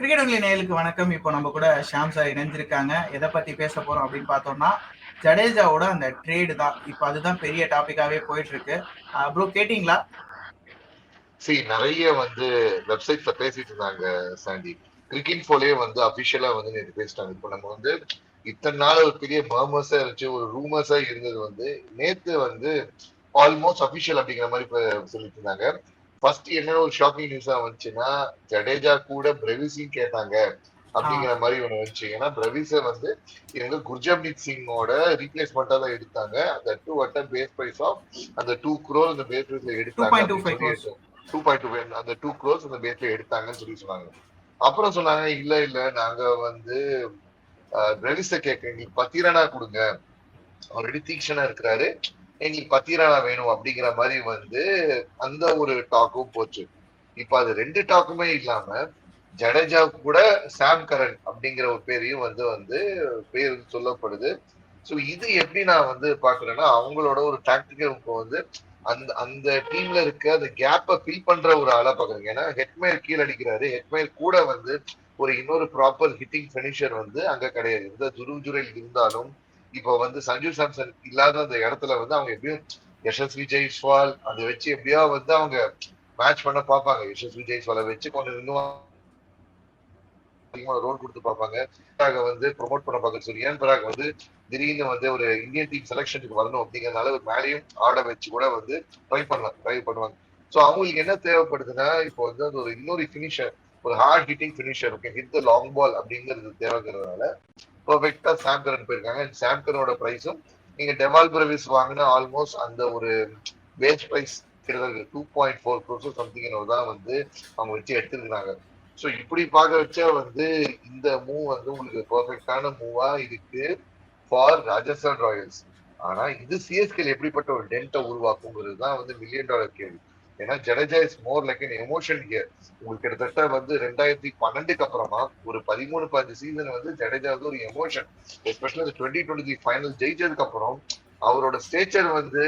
Cricket நேயலுக்கு வணக்கம். இப்போ நம்ம கூட ஷாம் சார் இணைஞ்சிருக்காங்க. எதை பத்தி பேச போறோம் அப்படின்னு பார்த்தோம்னா ஜடேஜாவோட அந்த ட்ரேடு தான். இப்போ அதுதான் பெரிய டாபிக்காவே போயிட்டு இருக்கு ப்ரோ கேட்டீங்களா? சரி நிறைய வந்து வெப்சைட்ல பேசிட்டு இருந்தாங்க சாண்டி. கிரிக்கெட் போலே வந்து அபிஷியலா வந்து நேற்று பேசிட்டாங்க. இப்போ நம்ம வந்து இத்தனை நாள் ஒரு பெரிய மர்மர்ஸா இருந்துச்சு ஒரு ரூமர்ஸா இருந்தது வந்து நேத்து வந்து ஆல்மோஸ்ட் அபிஷியல் அப்படிங்கிற மாதிரி இப்ப சொல்லிட்டு இருந்தாங்க. ஃபர்ஸ்ட் என்ன ஒரு ஷாக்கிங் நியூஸா வந்துச்சுன்னா ஜடேஜா கூட பிரவிஸையும் கேட்டாங்க. அப்படிங்கிற மாதிரி ஒண்ணு வந்துச்சு ஏன்னா பிரவிஸ வந்து இவங்க குர்ஜப்னீத் சிங்கோட ரீப்ளேஸ்மெண்டா தான் எடுத்தாங்க. அந்த டூ அட்ட பேஸ் பிரைஸ் ஆஃப் அந்த டூ குரோர் அந்த பேஸ் பிரைஸ்ல எடுத்தாங்க 2.25 crores. டூ பாயிண்ட் டூ அந்த டூ க்ரோர்ஸ் அந்த பேஸ்ல எடுத்தாங்கன்னு சொல்லி சொன்னாங்க. அப்புறம் சொன்னாங்க இல்ல இல்ல நாங்க வந்து பிரவிஸ கேட்க எங்களுக்கு பத்திரனா கொடுங்க. ஆல்ரெடி தீக்ஷனா இருக்கிறாரு. எங்களுக்கு பத்திரானா வேணும் அப்படிங்கிற மாதிரி வந்து அந்த ஒரு டாக்கும் போச்சு. இப்ப அது ரெண்டு டாக்குமே இல்லாம ஜடேஜா கூட சாம் கரன் அப்படிங்கிற ஒரு பேரையும் வந்து வந்து பேர் சொல்லப்படுது. ஸோ இது எப்படி நான் வந்து பாக்குறேன்னா அவங்களோட ஒரு டாக்டிக்கல் இப்போ வந்து அந்த அந்த டீம்ல இருக்க அந்த கேப்பை ஃபில் பண்ற ஒரு ஆளா பாக்குறேன் ஏன்னா ஹெட்மேர் கீழ அடிக்கிறாரு. ஹெட்மேர் கூட வந்து ஒரு இன்னொரு ப்ராப்பர் ஹிட்டிங் ஃபினிஷர் வந்து அங்க கிடையாது. இந்த துருஜுரையில் இருந்தாலும் இப்போ வந்து சஞ்சு சாம்சன் இல்லாத அந்த இடத்துல வந்து அவங்க எப்படியும் யசஸ்வி ஜெய்ஸ்வால் அதை வச்சு எப்படியோ வந்து அவங்க மேட்ச் பண்ண பார்ப்பாங்க. யசஸ்வி ஜெய்ஸ்வாலை வச்சு கொஞ்சம் இன்னும் அதிகமான ரோல் கொடுத்து பார்ப்பாங்க. வந்து ப்ரொமோட் பண்ண பார்க்க சொல்லி ஏன் பிறகு வந்து திடீர்னு வந்து ஒரு இந்தியன் டீம் செலெக்ஷனுக்கு வரணும் அப்படிங்கறதுனால ஒரு மேலேயும் ஆட வச்சு கூட வந்து ட்ரை பண்ணலாம் ட்ரை பண்ணுவாங்க. ஸோ அவங்களுக்கு என்ன தேவைப்படுதுன்னா இப்போ வந்து அது ஒரு இன்னொரு ஃபினிஷர் ஒரு hard hitting finisher okay hit the long ball அப்படிங்கிறது தேவைங்கிறதுனால பர்ஃபெக்டா சாம்கரன் போயிருக்காங்க. சாம்கரனோட ப்ரைஸும் நீங்க டெமால் பிரவிஸ் வாங்கின ஆல்மோஸ்ட் அந்த ஒரு பேஸ் ப்ரைஸ் கிட்டத்தட்ட two point four crores something தான் வந்து அவங்க வச்சு எடுத்துருக்காங்க ஸோ இப்படி பார்க்க வச்சா வந்து இந்த மூவ் வந்து உங்களுக்கு பர்ஃபெக்டான மூவா இருக்கு ஃபார் ராஜஸ்தான் ராயல்ஸ் ஆனா இது சிஎஸ்கேல எப்படிப்பட்ட ஒரு டென்ட்டை உருவாக்குங்கிறது தான் வந்து மில்லியன் டாலர் கேள்வி. ஏன்னா Jadeja is more like an emotion here உங்களுக்கு கிட்டத்தட்ட வந்து ரெண்டாயிரத்தி பன்னெண்டுக்கு அப்புறமா ஒரு பதிமூணு பதினஞ்சு சீசன் வந்து ஜடேஜா வந்து ஒரு எமோஷன் எஸ்பெஷலி அந்த டுவெண்ட்டி டுவெண்ட்டி ஃபைனல் ஜெயிச்சதுக்கு அப்புறம் அவரோட ஸ்டேச்சர் வந்து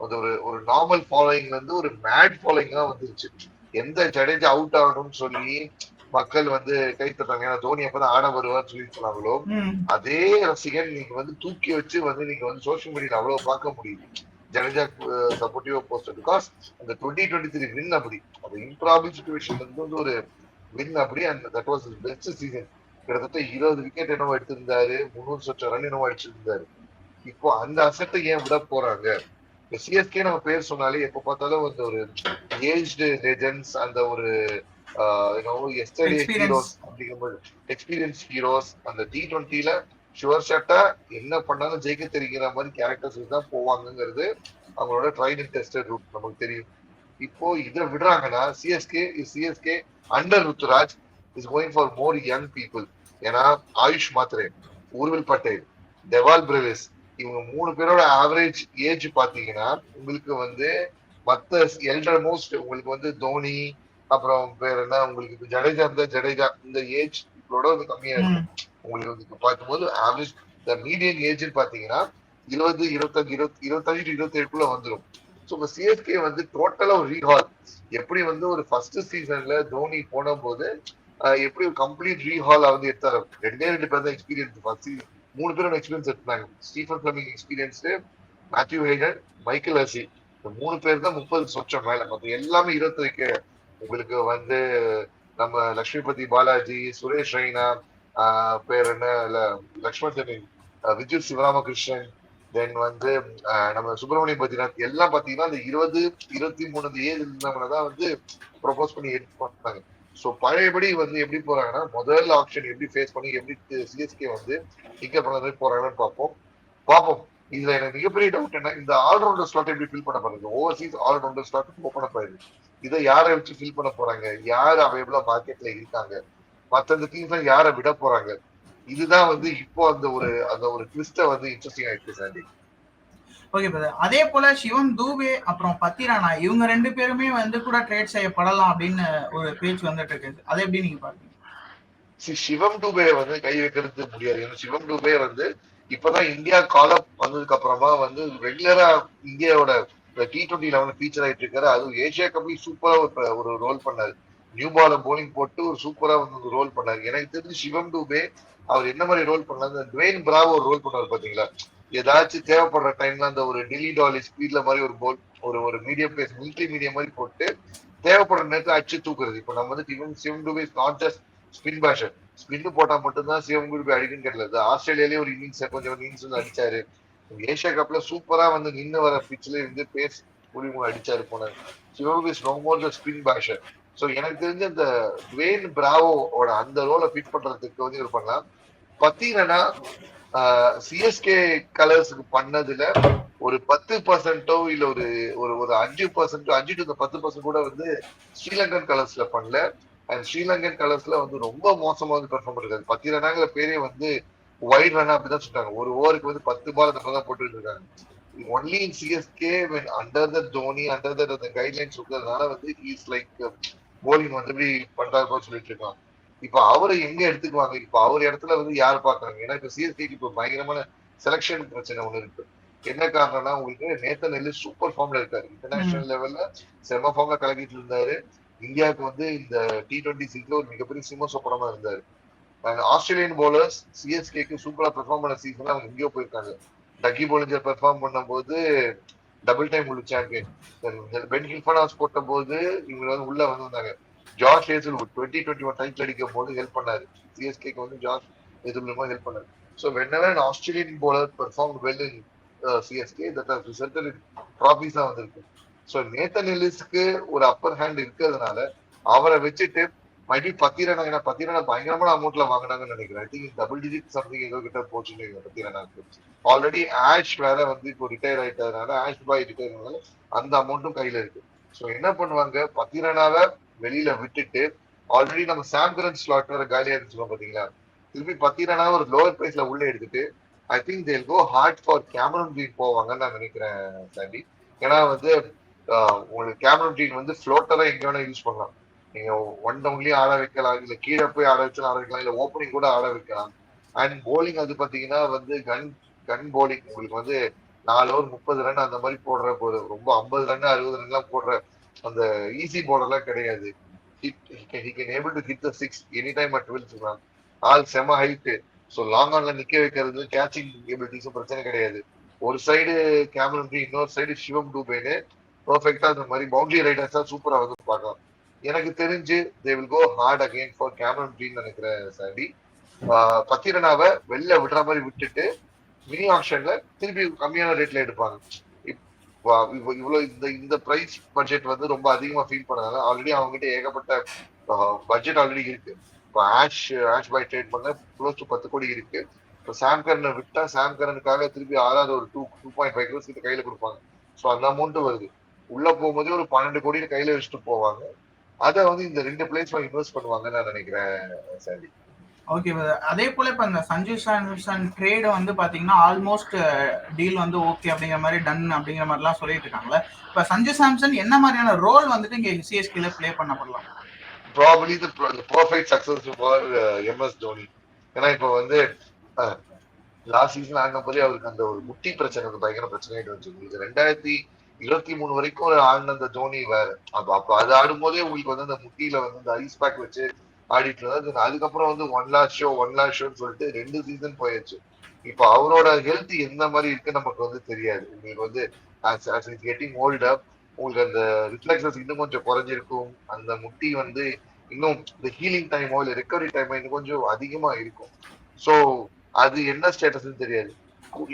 அது ஒரு ஒரு நார்மல் ஃபாலோயிங் வந்து ஒரு மேட் ஃபாலோயிங்கா வந்துருச்சு. எந்த ஜடேஜா அவுட் ஆகணும்னு சொல்லி மக்கள் வந்து கை தட்டாங்க. ஏன்னா தோனி அப்பதான் ஆட வருவார்னு சொல்லி சொன்னாங்களோ அதே ரசிகன் நீங்க வந்து தூக்கி வச்சு வந்து நீங்க வந்து சோஷியல் மீடியால அவ்வளவு பார்க்க முடியுது ஜடேஜா சப்போர்ட்டிவா போஸ்ட் பிகாஸ் அந்த டுவெண்ட்டி டுவெண்ட்டி த்ரீ வின் அப்படி அந்த இம்ப்ராபிள் சுச்சுவேஷன் வந்து வந்து ஒரு வின் அப்படி. அந்த தட் வாஸ் பெஸ்ட் சீசன் கிட்டத்தட்ட இருபது விக்கெட் என்னவோ எடுத்திருந்தாரு. முந்நூறு சொச்ச ரன் என்னவோ அடிச்சிருந்தாரு. இப்போ அந்த அசட்டை ஏன் விட போறாங்க? சிஎஸ்கே நம்ம பேர் சொன்னாலே எப்ப பார்த்தாலும் வந்து ஒரு ஏஜ்டு லெஜெண்ட்ஸ் அந்த ஒரு எஸ்டர்டே. ஹீரோஸ் அப்படிங்கும்போது எக்ஸ்பீரியன்ஸ் ஹீரோஸ் அந்த டி டுவெண்ட்டில ஷுவர் ஷாட்டா என்ன பண்ணாலும் ஜெயிக்க தெரிகிற மாதிரி கேரக்டர்ஸ் தான் போவாங்கங்கிறது அவங்களோட ட்ரைட் அண்ட் டெஸ்டட் ரூட் நமக்கு தெரியும். இப்போ இதை விடுறாங்கன்னா CSK CSK under Ruturaj is going for more young people ஏன்னா ஆயுஷ் மாத்ரே ஊர்வில் பட்டேல் டெவால் பிரவேஸ் இவங்க மூணு பேரோட ஆவரேஜ் ஏஜ் பாத்தீங்கன்னா உங்களுக்கு வந்து மத்த எல்டர் மோஸ்ட் உங்களுக்கு வந்து தோனி அப்புறம் வேற என்ன உங்களுக்கு ஜடேஜா இருந்தா ஜடேஜா இந்த ஏஜ் இவங்களோட வந்து கம்மியா இருக்கும். உங்களுக்கு வந்து பார்க்கும்போது ஆவரேஜ் த மீடியன் ஏஜ்னு பாத்தீங்கன்னா இருபது இருபத்தஞ்சு இருபத்தி இருபத்தஞ்சு டு இருபத்தி ஏழுக்குள்ள வந்துடும் ஸோ இப்போ சிஎஸ்கே வந்து டோட்டலா ஒரு ரீஹால் எப்படி வந்து ஒரு ஃபர்ஸ்ட் சீசன்ல தோனி போன போது எப்படி ஒரு கம்ப்ளீட் ரீஹால் வந்து எடுத்தாரு? ரெண்டே ரெண்டு பேர் தான் எக்ஸ்பீரியன்ஸ் ஃபர்ஸ்ட் மூணு பேரோட எக்ஸ்பீரியன்ஸ் எடுத்தாங்க Stephen Fleming experienced Matthew Hayden Michael Hussey இந்த மூணு பேர் தான் முப்பது சொச்சம் மேல. மற்ற எல்லாமே இருபத்தரைக்கு உங்களுக்கு வந்து நம்ம லக்ஷ்மிபதி பாலாஜி சுரேஷ் ரெய்னா ஆஹ் பேர் என்ன? இல்ல லக்ஷ்மண் சென்னின் விஜய் சிவராமகிருஷ்ணன் தென் வந்து நம்ம சுப்பிரமணிய பத்ரிநாத் எல்லாம் பாத்தீங்கன்னா அந்த இருபது இருபத்தி மூணு ஏஜ் இருந்தவங்க தான் வந்து ப்ரொபோஸ் பண்ணி எடுத்து பண்ணாங்க ஸோ பழையபடி வந்து எப்படி போறாங்கன்னா முதல் ஆப்ஷன் எப்படி ஃபேஸ் பண்ணி எப்படி சிஎஸ்கே வந்து டிக்கெட் பண்ண மாதிரி போறாங்கன்னு பார்ப்போம். பார்ப்போம். இதுல எனக்கு மிகப்பெரிய டவுட் என்ன? இந்த ஆல்ரவுண்டர் ஸ்லாட் எப்படி ஃபில் பண்ண பாருங்க ஓவர்சீஸ் ஆல்ரவுண்டர் ஸ்லாட் ஓப்பன் போயிருக்கு இதை யாரை வச்சு ஃபில் பண்ண போறாங்க? யார் அவைலபிளா மார்க்கெட்ல இருக்காங்க? மத்த இந்த டீம்ஸ் யாரை விட போறாங்க? இதுதான் வந்து இப்போ அந்த ஒரு அந்த ஒரு ட்விஸ்ட வந்து இன்ட்ரெஸ்டிங் ஆயிருக்கு சாண்டி. ஓகே பிரதர் அதே போல சிவம் தூபே அப்புறம் பத்திரானா இவங்க ரெண்டு பேருமே வந்து கூட ட்ரேட் செய்யப்படலாம் அப்படின்னு ஒரு பேச்சு வந்துட்டு இருக்கு. அதை எப்படி நீங்க சி சிவம் டூபே வந்து கை வைக்கிறது முடியாது. ஏன்னா சிவம் டூபே வந்து இப்பதான் இந்தியா கால் அப் வந்ததுக்கு அப்புறமா வந்து ரெகுலரா இந்தியாவோட டி டுவெண்ட்டி லெவன் ஃபீச்சர் ஆயிட்டு இருக்காரு. அதுவும் ஏஷியா கப்லயும் சூப்பரா ஒரு ஒரு ரோல் பண்ணாரு. நியூ பால போலிங் போட்டு ஒரு சூப்பரா வந்து ரோல் பண்ணாரு. எனக்கு தெரிஞ்சு சிவம் டூபே அவர் என்ன மாதிரி ரோல் பண்ணாரு? டுவேன் பிராவோ ஒரு ரோல் பண்ணாரு பாத்தீங்களா? ஏதாச்சும் தேவைப்படுற டைம்ல அந்த ஒரு டில்லி டாலி ஸ்பீட்ல மாதிரி ஒரு போல் ஒரு ஒரு மீடியம் பேஸ் மிலிட்ரி மீடியம் மாதிரி போட்டு தேவைப்படுற நேரத்தை அடிச்சு தூக்குறது. இப்போ நம்ம வந்து Shivam Shivam Dube not just spin basher spin போட்டா மட்டும்தான் சிவம் டூபே அடிக்குன்னு கேட்டது ஆஸ்திரேலியாலேயே ஒரு இன்னிங்ஸ் கொஞ்சம் இன்னிங்ஸ் வந்து அடிச்சாரு. ஏஷியா கப்ல சூப்பரா வந்து நின்று வர பிச்சில இருந்து பேஸ் புலி அடிச்சாரு போனார். Shivam is no more the spin basher so எனக்கு தெரிஞ்ச இந்த டுவேன் பிராவோட அந்த ரோலை ஃபிட் பண்றதுக்கு வந்து இது பண்ணலாம். பத்தீங்கன்னா சிஎஸ்கே கலர்ஸுக்கு பண்ணதுல ஒரு பத்து பர்சன்டோ இல்ல ஒரு ஒரு ஒரு அஞ்சு பர்சன்டோ அஞ்சு டு பத்து பர்சன்ட் கூட வந்து ஸ்ரீலங்கன் கலர்ஸ்ல பண்ணல. அண்ட் ஸ்ரீலங்கன் கலர்ஸ்ல வந்து ரொம்ப மோசமா வந்து பெர்ஃபார்ம் பண்ணிருக்காரு. பத்திரனாங்கிற பேரே வந்து வைட் ரன் அப்படிதான் சொல்றாங்க ஒரு ஓவருக்கு வந்து பத்து பால் அந்த தான் போட்டுட்டு இருக்காங்க. Only in CSK when under the Dhoni under the guidelines இருக்கிறதுனால வந்து இஸ் லைக் போலிங் வந்து இப்படி பண்றாரு சொல்லிட்டு இருக்காங்க இப்ப அவரை எங்க எடுத்துக்குவாங்க? இப்ப அவர் இடத்துல வந்து யார் பாக்குறாங்க ஏன்னா இப்ப சிஎஸ்கேக்கு இப்ப பயங்கரமான செலக்ஷன் பிரச்சனை ஒண்ணு இருக்கு. என்ன காரணம்னா உங்களுக்கு நேத்த நெல்லு சூப்பர் ஃபார்ம்ல இருக்காரு. இன்டர்நேஷனல் லெவல்ல செம ஃபார்ம்ல கலக்கிட்டு இருந்தாரு. இந்தியாவுக்கு வந்து இந்த டி டுவெண்ட்டி சீட்ல ஒரு மிகப்பெரிய சிம்ம சொப்பனமா இருந்தாரு. ஆஸ்திரேலியன் பவுலர்ஸ் சிஎஸ்கேக்கு சூப்பரா பெர்ஃபார்ம் பண்ண சீசன் அவங்க எங்கேயோ போயிருக்காங்க. டக்கி போலிஞ்சர் பெர்ஃபார்ம் பண்ணும்போது டபுள் டைம் உள்ள சாம்பியன் பென் ஹில்ஃபனாஸ் போட்ட போது இவங்க வந்து உள்ள வந்திருந்தாங்க. ஜார்ஜ் ஏசுல் டுவெண்ட்டி டுவெண்ட்டி ஒன் டைட்டில் அடிக்கும் போது ஹெல்ப் பண்ணாரு சிஎஸ்கேக்கு வந்து ஜார்ஜ் ஹேசல் மூலமா ஹெல்ப் பண்ணாரு. So whenever Australian bowler perform well in CSK that has resulted ட்ராஃபிஸா வந்திருக்கு. ஸோ நேத்தன் எல்லிஸ்க்கு ஒரு அப்பர் ஹேண்ட் இருக்கிறதுனால அவரை வச்சுட்டு மைபி பத்திரனா ஏன்னா பத்திரனா பயங்கரமான அமௌண்ட்ல வாங்கினாங்கன்னு நினைக்கிறேன். I think double digit something ஏதோ கிட்ட போச்சுன்னு பத்திரனாக்கு ஆல்ரெடி ஆஷ் வேற வந்து இப்போ ரிட்டையர் ஆயிட்டதுனால ஆஷ் பாய் ரிட்டையர் அந்த அமௌண்ட்டும் கையில இருக்கு. ஸோ என்ன பண்ணுவாங்க? பத்திரனாவை வெளியில விட்டுட்டு ஆல்ரெடி நம்ம சாம்கரன் ஸ்லாட் வேற காலியா இருந்துச்சுக்கோ பாத்தீங்களா திருப்பி பத்திரனா ஒரு லோவர் பிரைஸ்ல உள்ள எடுத்துட்டு I think they'll go hard for Cameron Green போவாங்கன்னு நான் நினைக்கிறேன் சாண்டி ஏன்னா வந்து உங்களுக்கு கேமரன் ட்ரீன் வந்து ஃப்ளோட்டரா எங்க வேணா யூஸ் பண்ணலாம். நீங்க ஒன் டவுன்லயே ஆட வைக்கலாம். இல்ல கீழே போய் ஆட வச்சாலும் ஆட வைக்கலாம். இல்ல ஓப்பனிங் கூட ஆட வைக்கலாம். அண்ட் போலிங் அது பாத்தீங்கன்னா வந்து கன் கன் போலிங் உங்களுக்கு வந்து நாலு ஓவர் முப்பது ரன் அந்த மாதிரி போடுற போது ரொம்ப ஐம்பது ரன் அறுபது ரன் எல்லாம் போடுற அந்த ஈஸி போலர்லாம் கிடையாது. Able to hit the six any time at will சொல்றாங்க ஆள் செம ஹைட்டு ஸோ லாங் ஆன்ல நிக்க வைக்கிறது கேச்சிங் எபிலிட்டிஸும் பிரச்சனை கிடையாது. ஒரு சைடு கேமரன் இன்னொரு சைடு சிவம் டூபேனு பர்ஃபெக்டா அந்த மாதிரி பவுண்டரி ரைடர்ஸா சூப்பரா வந்து பார்க்கலாம். எனக்கு தெரிஞ்சு they will go hard again for Cameron Green நினைக்கிறேன் சாண்டி பத்திரனாவை வெளில விடுற மாதிரி விட்டுட்டு மினி ஆப்ஷன்ல திருப்பி கம்மியான ரேட்ல எடுப்பாங்க. இவ்வளவு இந்த இந்த பிரைஸ் பட்ஜெட் வந்து ரொம்ப அதிகமா ஃபீல் பண்ணதால ஆல்ரெடி அவங்க கிட்ட ஏகப்பட்ட பட்ஜெட் ஆல்ரெடி இருக்கு. இப்போ ஆஷ் ஆஷ் பை ட்ரேட் பண்ண க்ளோஸ் டு பத்து கோடி இருக்கு. இப்போ சாம்கரனை விட்டா சாம்கரனுக்காக திருப்பி ஆறாவது ஒரு two two point five crores கிட்ட கையில கொடுப்பாங்க. ஸோ அந்த அமௌண்ட் வருது. உள்ள போகும்போதே ஒரு பன்னெண்டு கோடி கையில வச்சுட்டு போவாங்க. அதை வந்து இந்த ரெண்டு பிளேஸ்ல இன்வெஸ்ட் பண்ணுவாங்கன்னு நான் நினைக்கிறேன் சாண்டி ஓகே அதே போல இப்ப இந்த சஞ்சு சாம்சன் ட்ரேட் வந்து பாத்தீங்கன்னா ஆல்மோஸ்ட் டீல் வந்து ஓகே அப்படிங்கிற மாதிரி டன் அப்படிங்கிற மாதிரிலாம் சொல்லிட்டு இருக்காங்களே இப்ப சஞ்சு சாம்சன் என்ன மாதிரியான ரோல் வந்துட்டு இங்க சிஎஸ்கேல play பண்ணப்படலாம்? Probably the perfect success for MS Dhoni ஏன்னா இப்போ வந்து லாஸ்ட் சீசன் ஆடின போதே அவருக்கு அந்த ஒரு முட்டி பிரச்சனை பயங்கர பிரச்சனையாயிட்டு வந்துச்சு. ரெண்டாயிரத்தி இருபத்தி மூணு வரைக்கும் ஆடின அந்த தோனி வேற. அப்ப அப்ப அது ஆடும்போதே உங்களுக்கு வந்து அந்த முட்டியில வந்து அந்த ஐஸ் பேக் வச்சு ஆடிட்டு இருந்தா அதுக்கப்புறம் வந்து ஒன் லாக் ஷோ ஒன் லாக் ஷோன்னு சொல்லிட்டு ரெண்டு சீசன் போயாச்சு. இப்போ அவரோட ஹெல்த் எந்த மாதிரி இருக்கு நமக்கு வந்து தெரியாது. உங்களுக்கு வந்து கெட்டிங் ஓல்ட் அப் உங்களுக்கு அந்த ரிஃப்ளெக்சஸ் இன்னும் கொஞ்சம் குறைஞ்சிருக்கும். அந்த முட்டி வந்து இன்னும் இந்த ஹீலிங் டைமோ இல்ல ரெக்கவரி டைமோ இன்னும் கொஞ்சம் அதிகமா இருக்கும். ஸோ அது என்ன ஸ்டேட்டஸ்ன்னு தெரியாது.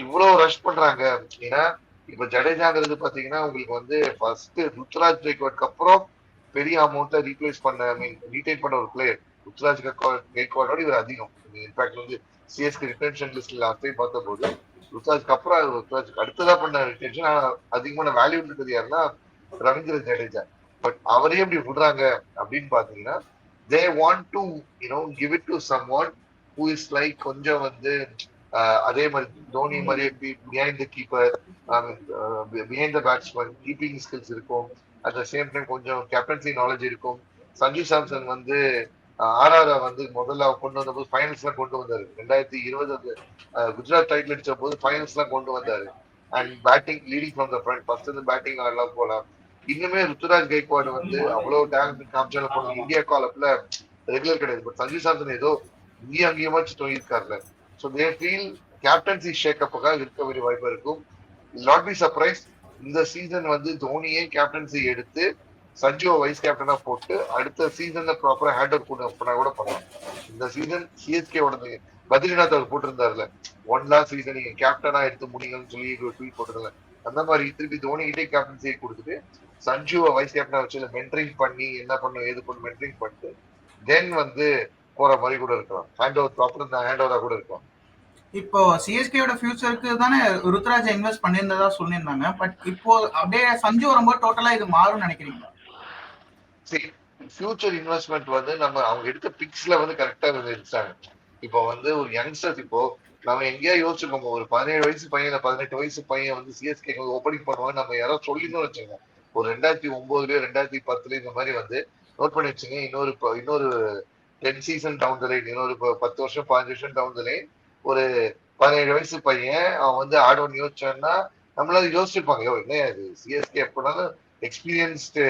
இவ்வளவு ரஷ் பண்றாங்க. ஏன்னா இப்ப ஜடேஜாங்கிறது பாத்தீங்கன்னா உங்களுக்கு வந்து ஃபர்ஸ்ட் ருத்ராஜ் ஜெய்க்வாட்க்கு அப்புறம் பெரிய அமௌண்ட்ல ரீப்ளேஸ் பண்ண ஐ மீன் ரீடைன் பண்ண ஒரு பிளேயர் ருத்ராஜ் கெய்க்வாடோட இவர் அதிகம். இன்ஃபேக்ட் வந்து சிஎஸ்கே ரிட்டன்ஷன் லிஸ்ட்ல லாஸ்ட் டைம் பார்த்த போது ருத்ராஜ்க்கு அப்புறம் ருத்ராஜ் அடுத்ததா பண்ண ரிட்டன்ஷன் அதிகமான வேல்யூ இருக்கிறது யாருன்னா ரவீந்திர ஜடேஜா. பட் அவரே எப்படி விடுறாங்க அப்படின்னு பாத்தீங்கன்னா they want to you know give it to someone who is like கொஞ்சம் வந்து அதே மாதிரி தோனி மாதிரி behind the keeper behind the batsman keeping skills இருக்கும். அட் த சேம் டைம் கொஞ்சம் கேப்டன்சி நாலேஜ் இருக்கும். சஞ்சு சாம்சன் வந்து ஆர்ஆர் வந்து முதல்ல கொண்டு வந்த போது ஃபைனல்ஸ் எல்லாம் கொண்டு வந்தாரு. ரெண்டாயிரத்தி இருபது குஜராத் டைட்டில் அடிச்ச போது ஃபைனல்ஸ் எல்லாம் கொண்டு வந்தாரு. And batting leading from the front first வந்து பேட்டிங் ஆடலாம் போலாம். இன்னுமே ருத்துராஜ் கைக்வாட் வந்து அவ்வளவு டேலண்ட் காமிச்சாலும் போன இந்தியா காலப்ல ரெகுலர் கிடையாது. பட் சஞ்சு சாம்சன் ஏதோ இங்கேயும் அங்கேயுமாச்சும் தொங்கியிருக்காருல ஸோ தே ஃபீல் கேப்டன்சி ஷேக்கப்புக்காக இருக்க வேண்டிய வாய்ப்பு இருக்கும். நாட் பி சர்ப்ரைஸ் இந்த சீசன் வந்து தோனியே கேப்டன்சி எடுத்து சஞ்சுவை வைஸ் கேப்டனா போட்டு அடுத்த சீசன்ல ப்ராப்பரா ஹேண்ட் ஓவர் பண்ணா கூட பண்ணலாம். இந்த சீசன் சிஎஸ்கேவோட பத்ரிநாத் அவர் போட்டிருந்தாருல ஒன் லாஸ்ட் சீசன் நீங்க கேப்டனா எடுத்து முடியுங்கன்னு சொல்லி ஒரு ட்வீட் போட்டிருந்தாங்க. அந்த மாதிரி திருப்பி தோனி கிட்டே கேப்டன்சியை கொடுத்துட்டு சஞ்சுவை வைஸ் கேப்டனா வச்சு மென்டரிங் பண்ணி என்ன பண்ணும் ஏது பண்ணும் மென்டரிங் பண்ணிட்டு தென் வந்து போற மாதிரி கூட இருக்கலாம். ஹேண்ட் ஓவர் ப்ராப்பர் ஹேண்ட் ஓவரா கூட இருக்கலாம். இப்போ சிஎஸ்கேயோட ஃபியூச்சருக்கு தானே ருத்ராஜ் இன்வெஸ்ட் பண்ணியிருந்ததா சொல்லியிருந்தாங்க. பட் இப்போ அப்படியே சஞ்சு வரும்போது டோட்டலா இது மாறும்னு நினைக்கிறீங்களா? சரி ஃபியூச்சர் இன்வெஸ்ட்மெண்ட் வந்து நம்ம அவங்க எடுத்த பிக்ஸ்ல வந்து கரெக்டா இருந்துச்சாங்க. இப்போ வந்து ஒரு யங்ஸ்டர்ஸ் இப்போ நம்ம எங்கேயா யோசிச்சிருக்கோம். ஒரு பதினேழு வயசு பையன் பதினெட்டு வயசு பையன் வந்து சிஎஸ்கே ஓப்பனிங் பண்ணுவாங்க நம்ம யாரோ சொல்லின்னு வச்சுக்கோங்க. ஒரு ரெண்டாயிரத்தி ஒன்பதுலயோ ரெண்டாயிரத்தி பத்துலயோ இந்த மாதிரி வந்து நோட் பண்ணி வச்சுங்க இன்னொரு இன்னொரு ten season down the line இன்னொரு பத்து வருஷம் பதினஞ்சு வருஷம் டவுன் த லைன் ஒரு பதினேழு வயசு பையன் அவன் வந்து ஆடோன்னு யோசிச்சான்னா நம்மளால யோசிச்சிருப்பாங்க யோ என்ன சிஎஸ்கே எப்படினாலும் experienced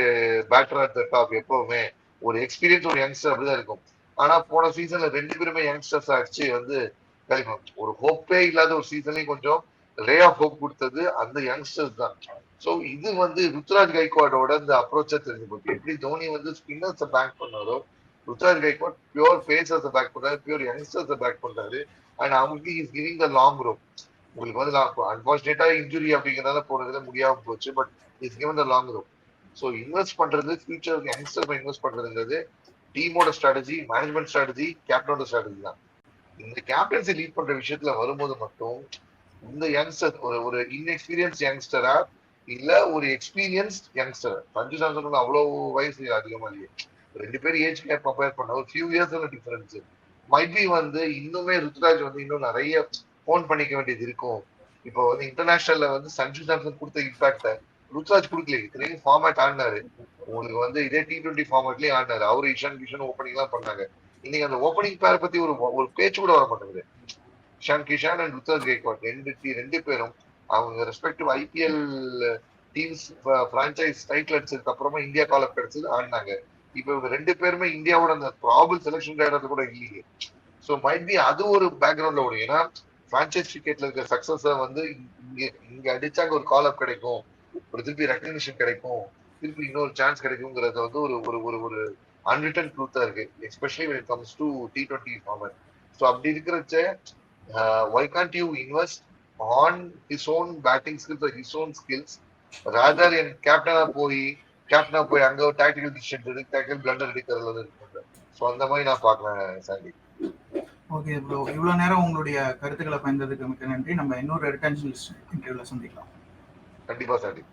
batter at the top எப்பவுமே. ஒரு எக்ஸ்பீரியன்ஸ் ஒரு யங்ஸ்டர் அப்படிதான் இருக்கும். ஆனா போன சீசன்ல ரெண்டு பேருமே யங்ஸ்டர்ஸ் ஆச்சு வந்து கழிப்போம் ஒரு ஹோப்பே இல்லாத ஒரு சீசன்லயும் கொஞ்சம் ரே ஆஃப் ஹோப் கொடுத்தது அந்த யங்ஸ்டர்ஸ் தான். ஸோ இது வந்து ருத்ராஜ் கைக்வாடோட இந்த அப்ரோச்சா தெரிஞ்சு போச்சு எப்படி தோனி வந்து ஸ்பின்னர்ஸை பேங்க் பண்ணாரோ Ruturaj Gaikwad pure pacers back பண்றாரு பியூர் யங்ஸ்டர்ஸ் பேக் பண்றாரு. அண்ட் அவங்களுக்கு is giving the long rope உங்களுக்கு வந்து அன்பார்ச்சுனேட்டா இன்ஜுரி அப்படிங்கறதால போனதுல முடியாம போச்சு but is given the long rope so invest பண்றது ஃபியூச்சர் யங்ஸ்டர் இன்வெஸ்ட் பண்றதுங்கிறது டீமோட ஸ்ட்ராட்டஜி மேனேஜ்மெண்ட் ஸ்ட்ராட்டஜி கேப்டனோட ஸ்ட்ராட்டஜி தான். இந்த கேப்டன்சி லீட் பண்ற விஷயத்துல வரும்போது மட்டும் இந்த யங்ஸ்டர் ஒரு ஒரு இன்எக்ஸ்பீரியன்ஸ் யங்ஸ்டரா இல்ல ஒரு எக்ஸ்பீரியன்ஸ்ட் யங்ஸ்டர் சஞ்சு சாம்சன் அவ்வளவு வயசு அதிகமா இல்லையே. ரெண்டு பேரும் ஏஜ் கேப் கம்பேர் பண்ண ஒரு few years difference might be வந்து இன்னுமே ருத்ராஜ் வந்து இன்னும் நிறைய ஃபோன் பண்ணிக்க வேண்டியது இருக்கும். இப்போ வந்து இன்டர்நேஷனல்ல வந்து சஞ்சு சாம்சன் கொடுத்த இம்பாக்ட ருத்ராஜ் கொடுக்கல. இத்தனையும் ஃபார்மேட் ஆடினாரு. உங்களுக்கு வந்து இதே டி டுவெண்ட்டி ஃபார்மேட்லயும் ஆடினாரு. அவரு இஷான் கிஷன் ஓப்பனிங் எல்லாம் பண்ணாங்க. இன்னைக்கு அந்த ஓப்பனிங் பேர் பத்தி ஒரு ஒரு பேச்சு கூட வர மாட்டேங்குது இஷான் கிஷான் அண்ட் ருத்ராஜ் கேக்வாட் ரெண்டு ரெண்டு பேரும் அவங்க respective IPL teams franchise title அடிச்சதுக்கு அப்புறமா இந்தியா காலப் கிடைச்சது ஆடினாங்க. இப்போ இவங்க ரெண்டு பேருமே இந்தியாவோட அந்த ப்ராபிள் செலெக்ஷன் இடத்துல கூட இல்லையே. ஸோ மைட் பி அது ஒரு பேக்ரவுண்ட்ல ஓடும். ஏன்னா பிரான்சைஸ் கிரிக்கெட்ல இருக்க சக்சஸ வந்து இங்க இங்க அடிச்சாங்க ஒரு கால் அப் கிடைக்கும் ஒரு திருப்பி ரெக்கக்னிஷன் கிடைக்கும் திருப்பி இன்னொரு சான்ஸ் கிடைக்குங்கிறது வந்து ஒரு ஒரு ஒரு ஒரு அன்ரிட்டன் ட்ரூத்தா இருக்கு. Especially when comes to T twenty format so அப்படி இருக்கிறச்ச why can't you invest on his own batting skills his own skills rather என் கேப்டனா போய் கேப்டனா போய் அங்க ஒரு டாக்டிக்கல் டிசிஷன் எடுத்து டாக்டிக்கல் பிளண்டர் எடுக்கிறதுல இருக்கு. ஸோ அந்த மாதிரி நான் பாக்குறேன் சாண்டி. ஓகே ப்ரோ இவ்வளவு நேரம் உங்களுடைய கருத்துக்களை பயந்ததுக்கு மிக்க நன்றி. நம்ம இன்னொரு ரிட்டர்ன் இன்டர்வியூல சந்திக்கலாம். கண்டிப்பா சாண்டி.